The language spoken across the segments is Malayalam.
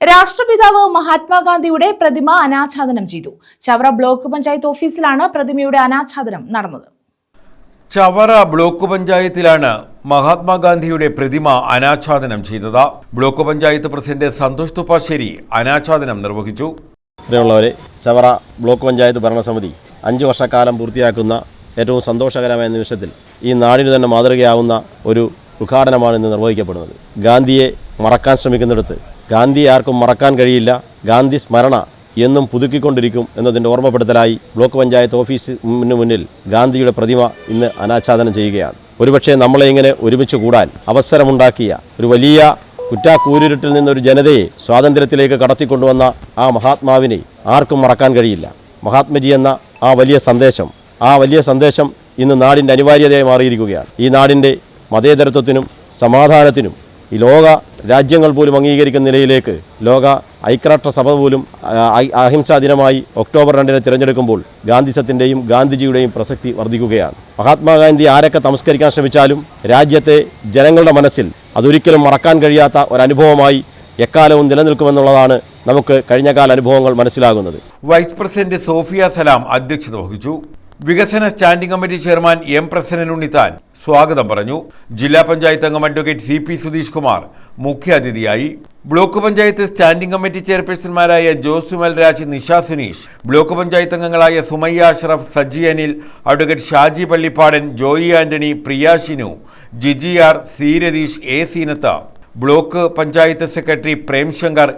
രാഷ്ട്രപിതാവ് മഹാത്മാഗാന്ധിയുടെ പ്രതിമ അനാച്ഛാദനം ചെയ്തു. ചവറ ബ്ലോക്ക് പഞ്ചായത്ത് ഓഫീസിലാണ് പ്രതിമയുടെ അനാച്ഛാദനം നടന്നത്. ചവറ ബ്ലോക്ക് പഞ്ചായത്തിലാണ് മഹാത്മാഗാന്ധിയുടെ പ്രതിമ അനാച്ഛാദനം ചെയ്തത്. ബ്ലോക്ക് പഞ്ചായത്ത് പ്രസിഡന്റ് സന്തോഷ് തുപ്പാശ്ശേരി അനാച്ഛാദനം നിർവഹിച്ചു. പ്രിയമുള്ളവരെ ചവറ ബ്ലോക്ക് പഞ്ചായത്ത് ഭരണസമിതി അഞ്ച് വർഷക്കാലം പൂർത്തിയാക്കുന്ന ഏറ്റവും സന്തോഷകരമായ നിമിഷത്തിൽ ഈ നാടിന് തന്നെ മാതൃകയാവുന്ന ഒരു ഉദ്ഘാടനമാണ് ഇന്ന് നിർവഹിക്കപ്പെടുന്നത്. ഗാന്ധിയെ മറക്കാൻ ശ്രമിക്കുന്നിടത്ത് ഗാന്ധിയെ ആർക്കും മറക്കാൻ കഴിയില്ല. ഗാന്ധി സ്മരണ എന്നും പുതുക്കിക്കൊണ്ടിരിക്കും എന്നതിന്റെ ഓർമ്മപ്പെടുത്തലായി ബ്ലോക്ക് പഞ്ചായത്ത് ഓഫീസിന് മുന്നിൽ ഗാന്ധിയുടെ പ്രതിമ ഇന്ന് അനാച്ഛാദനം ചെയ്യുകയാണ്. ഒരുപക്ഷെ നമ്മളെ ഇങ്ങനെ ഒരുമിച്ച് കൂടാൻ അവസരമുണ്ടാക്കിയ ഒരു വലിയ കുറ്റാക്കൂരിട്ടിൽ നിന്നൊരു ജനതയെ സ്വാതന്ത്ര്യത്തിലേക്ക് കടത്തിക്കൊണ്ടുവന്ന ആ മഹാത്മാവിനെ ആർക്കും മറക്കാൻ കഴിയില്ല. മഹാത്മജി എന്ന ആ വലിയ സന്ദേശം ആ വലിയ സന്ദേശം ഇന്ന് നാടിന്റെ അനിവാര്യതയായി മാറിയിരിക്കുകയാണ്. ഈ നാടിന്റെ മതേതരത്വത്തിനും സമാധാനത്തിനും ഈ ലോക രാജ്യങ്ങൾ പോലും അംഗീകരിക്കുന്ന നിലയിലേക്ക് ലോക ഐക്യരാഷ്ട്രസഭ പോലും അഹിംസാ ദിനമായി ഒക്ടോബർ രണ്ടിന് തിരഞ്ഞെടുക്കുമ്പോൾ ഗാന്ധിസത്തിന്റെയും ഗാന്ധിജിയുടെയും പ്രസക്തി വർദ്ധിക്കുകയാണ്. മഹാത്മാഗാന്ധി ആരൊക്കെ തമസ്കരിക്കാൻ ശ്രമിച്ചാലും രാജ്യത്തെ ജനങ്ങളുടെ മനസ്സിൽ അതൊരിക്കലും മറക്കാൻ കഴിയാത്ത ഒരനുഭവമായി എക്കാലവും നിലനിൽക്കുമെന്നുള്ളതാണ് നമുക്ക് കഴിഞ്ഞ കാല അനുഭവങ്ങൾ മനസ്സിലാകുന്നത്. വൈസ് പ്രസിഡന്റ് സോഫിയ സലാം അധ്യക്ഷത വഹിച്ചു. വികസന standing committee chairman M Prasannan Unnithan സ്വാഗതം പറഞ്ഞു. ജില്ലാ പഞ്ചായത്ത് അംഗം advocate C P Sudheesh Kumar. മുഖ്യാതിഥിയായി ബ്ലോക്ക് പഞ്ചായത്ത് സ്റ്റാൻഡിംഗ് കമ്മിറ്റി ചെയർപേഴ്സൺമാരായ ജോസുമൽ രാജ് നിഷ സുനീഷ് ബ്ലോക്ക് പഞ്ചായത്ത് അംഗങ്ങളായ Sumayya Ashraf Saji Anil advocate Shaji Pallippadan Joy Antony Priya Shinu Jiji R C Ratheesh A Seenath block panchayat secretary Premshankar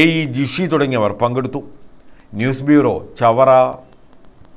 A E Jishi തുടങ്ങിയവർ പങ്കെടുത്തു. News bureau Chavara.